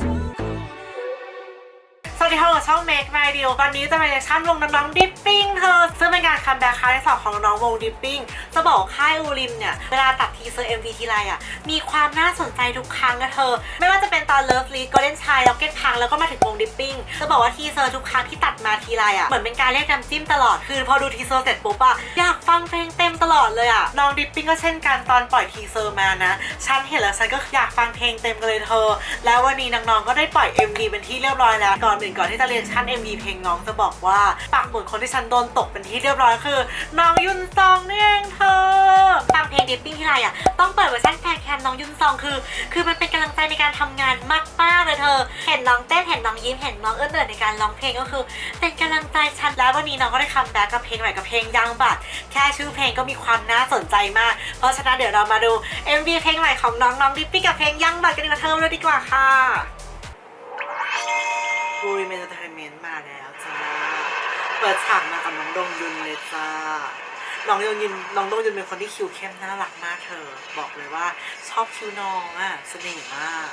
ส วัสดีค่ะกับช่อง Make My Deal วันนี้จะเป็นเรียกชั่นวงน้องๆดิปปิ้งเธอ ซึ่งเป็นการคัมแบ็คครั้งที่สองของน้องวงดิปปิ้งจะบอกค่ายอูริมเนี่ย เวลาตัดทีเซอร์ MV ทีไรอะ มีความน่าสนใจทุกครั้งนะเธอ ไม่ว่าจะเป็นตอน Love League Golden Child Rocket Punk แล้วก็มาถึงวงดิปปิ้งจะบอกว่าทีเซอร์ทุกครั้งที่ตัดมาทีไรอะเหมือนเป็นการเรียกน้ำจิ้มตลอดคือพอดูทีเซอร์เสร็จปุ๊บอะอยากฟังเพลงเต็มตลอดเลยอะน้องดิปปิ้งก็เช่นกันตอนปล่อยทีเซอร์มานะฉันเห็นแล้วฉันก็อยากฟังเพลงเต็มกันเลยเธอ แล้ววันนี้น้องๆก็ได้ปล่อย MV เป็นที่เรียบร้อยแล้วก่อนอื่นก่อนที่จะเรียนชั่น MV เพลงน้องจะบอกว่าปักหมุดคนที่ฉันโดนตกเป็นที่เรียบร้อยคือ น้องยุนซองนี่เองเธอฟังเพลงดิปปิ้งที่ไรอะต้องเปิดเวอร์ชันแฟนแคมน้องยุนซองคือ คือมันเป็นกำลังใจในการทำงานมากๆเลยเธอ เห็นน้องเต้นเห็นน้องยิ้มเห็นน้องเอื้อนเดินในการร้องเพลงก็คือ เป็นกำลังใจฉันแล้ววันนี้น้องก็ได้คัมแบ็กกับเพลงใหม่กับเพลงยังบัดแค่ชื่อเพลงก็มีความน่าสนใจมาก เพราะฉะนั้นเดี๋ยวเรามาดู MV เพลงใหม่ของน้องน้องดิปปี้งกับเพลงยังบัดกันดีกว่าเธอเลยดีกว่าค่ะ บูริเมนเตอร์เทนเมนต์มาแล้วจ้า เปิดฉากมากับน้องดงยุนเลยจ้า น้องดงยุนน้องดงยุนเป็นคนที่คิวเข้มน่ารักมากเธอ บอกเลยว่าชอบคิวน้องอะเสน่ห์มาก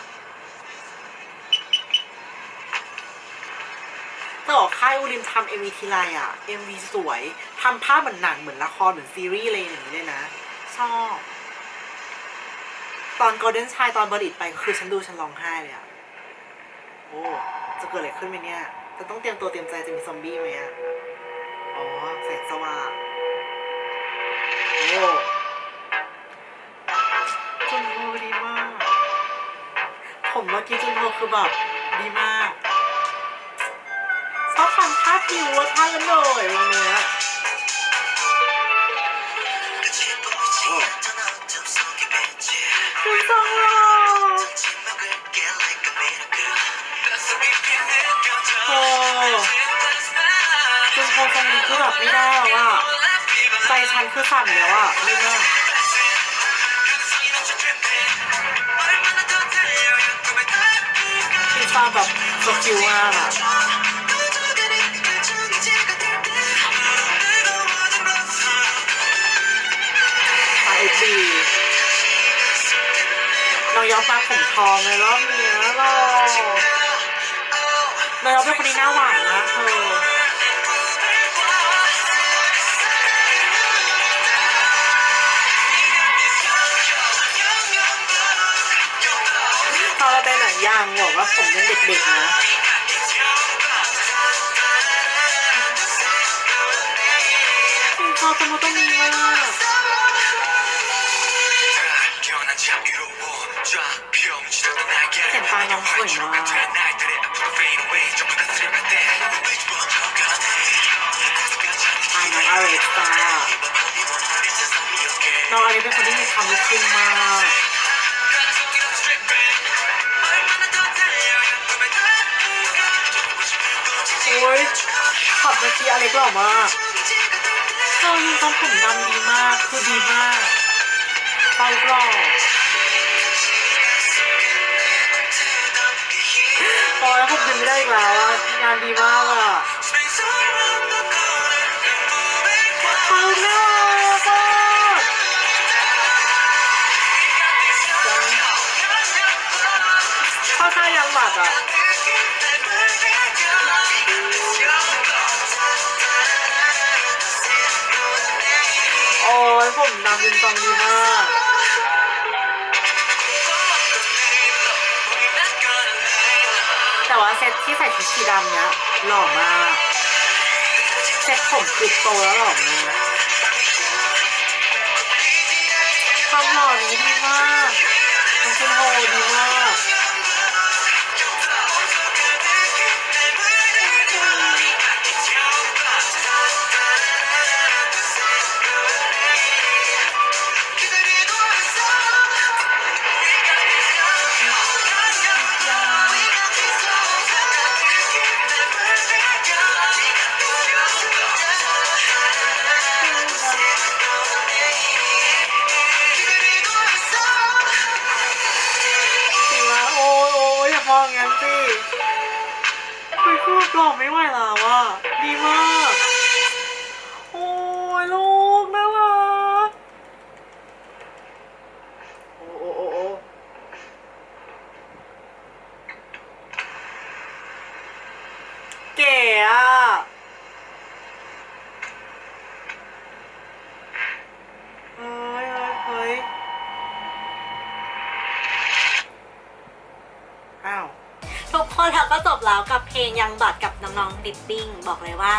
แต่อค่ายอูริมทำเอ็มวีทีไรอะเอ็มวีสวยทำภาพเหมือนหนังเหมือนละครเหมือนซีรีส์อะไรอย่างนี้เลยนะ ชอบ ตอน Golden Child ตอนบริดไปคือฉันดูฉันร้องไห้เลยอะ อ้จะเกิดอะไรขึ้นไหมเนี่ยจะต้องเตรียมตัวเตรียมใจจะมีซอมบี้ไหมอะ อ๋อ แสงสว่าง โอ้จุนโฮดีมาก ผมเมื่อกี้จุนโฮคือแบบดีมากชอบทำท่าพิวท่ากันเลยวันเนี้ย คือแบบไม่ได้แล้วอะใจฉันคือสั่นแล้วอะนี่มากมีควาแบบสกิลมากอะไอซีน้องยอปมาผมทองในรอบนี้ยหรอน้องยอปเป็นคนที่หน้าหวานนะเธอ ยางบอกว่าผมยังเด็กๆนะพอตรงตรงนี้มากเห็นปลาน้องสวยมากอ่าน้องอาริสตาน้องอาริสเป็นคนที่มีความลุกขึ้นมาก ขับเมื่อกี้อเล็กหล่อมากเธอมีทรงผมดำดีมาก คือดีมากเตากรอบโอ้ยผมดึงไม่ได้อีกแล้วอะงานดีมากอะเขาน่ารักมากเข้าท่ายังหมัดอะ ยผมนำเป็นฟังดีมากแต่ว่าเซตที่ใส่ชุดสีดำเนี้ยหล่อมาก เซตผมคือโตแล้วหล่อมาก สิคุณรูปกล่อไม่ไหวแล้วอะดีมาก โอ้ยลูกน่ารักโอ้โอ้โอ้เก๋อ คนค่ะก็จบแล้วกับเพลงยังบัดกับน้องๆดิปปิ้งบอกเลยว่า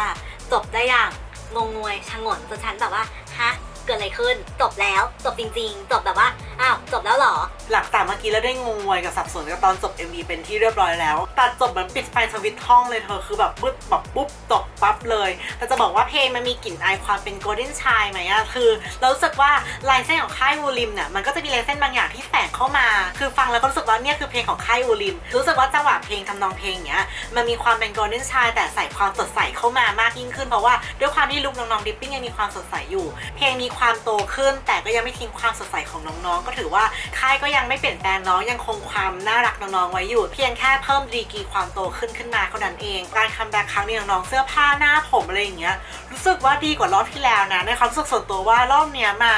จบได้อย่างงงงวยชะงนจนฉันแบบว่าฮะเกิดอะไรขึ้น จบแล้วจบจริง ๆ จบแบบว่าอ้าวจบแล้วหรอ หลังจากเมื่อกี้แล้วได้งงงวยกับสับสนกับตอนจบ MV เป็นที่เรียบร้อยแล้วตัดจบเหมือนปิดไฟสวิตช์ห้องเลยเธอคือแบบปุ๊บแบบปุ๊บจบปั๊บเลย แต่จะบอกว่าเพลงมันมีกลิ่นอายความเป็น Golden c h i ไหมอะคือเรารู้สึกว่าลายเส้นของค่ายวูลิมเนี่ยมันก็จะมีลายเส้นบางอย่างที่แฝงเข้ามา คือฟังแล้วก็รู้สึกว่าเนี่ยคือเพลงของค่ายวูลิม รู้สึกว่าจังหวะเพลงทำนองเพลงเนี้ยมันมีความเป็น Golden c h i แต่ใส่ความสดใสเข้ามามากยิ่งขึ้น เพราะว่าด้วยความที่ลุคน้องๆดิปปิ้งยังมีความสดใสอยู่ เพลงมีความโตขึ้น แต่ก็ยังไม่ทิ้งความสดใสของน้องๆ ก็ถือว่าค่ายก็ยังไม่เปลี่ยนแปลงน้องยังคงความน่ารักน้องๆไว้อยู่ เพียงแค่เพิ่มดีกีความโตขึ้นขึ้นมาเท่านั้นเองการคัมแบ็กครั้งนี้ของน้องเสื้อผ้าหน้าผมอะไรอย่างเงี้ยรู้สึกว่าดีกว่ารอบที่แล้วนะในความรู้สึกส่วนตัวว่ารอบเนี้ยมา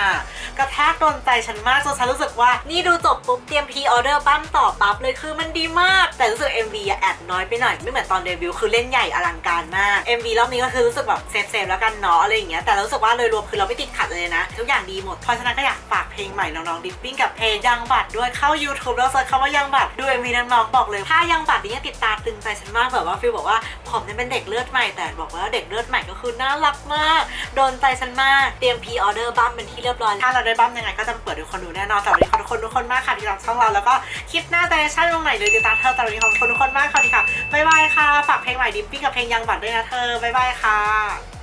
กระแทกโดนใจฉันมากจนฉันรู้สึกว่านี่ดูจบปุ๊บเตรียมพรีออเดอร์ปั้นต่อปั๊บเลยคือมันดีมาก แต่รู้สึก MV อะแอบน้อยไปหน่อยไม่เหมือนตอนเดบิวต์คือเล่นใหญ่อลังการมาก MV รอบนี้ก็คือรู้สึกแบบเซฟเซฟๆแล้วกันเนาะอะไรอย่างเงี้ยแต่รู้สึกว่าโดยรวมคือเราไม่ติดขัดเลยนะ ทุกอย่างดีหมดเพราะฉะนั้นก็อยากฝากเพลงใหม่น้องๆดิปปิ้งกับเพลงยังบัตรด้วยเข้า YouTube แล้วเซิร์ชคำว่ายังบัตรดู MV น้องๆบอกเลยถ้ายังบัตรนี้ยังติดตาตึงใจฉันมากแบบว่าฟิลบอกว่าผมเนี่ยเป็นเด็กเลือดใหม่แต่บอกว่าเด็กเลือดใหม่ก็คือน่ารักมาก โดนใจฉันมากเตรียมพรีออเดอร์บัมเป็นที่เรียบร้อยถ้าเราได้บั้มยังไงก็จะเปิดให้คนดูแน่นอนแต่วันนี้ขอบคุณทุกคนมากค่ะที่รับช่องเราแล้วก็คลิปหน้าจะได้ชั่นลงไหนเลยติดตามเธอแต่วันนี้ขอบคุณทุกคนมากค่ะที่ค่ะบ๊ายบายค่ะ ฝากเพลงใหม่ดิปปิ้งกับเพลงยังบัตรด้วยนะเธอบ๊ายบายค่ะ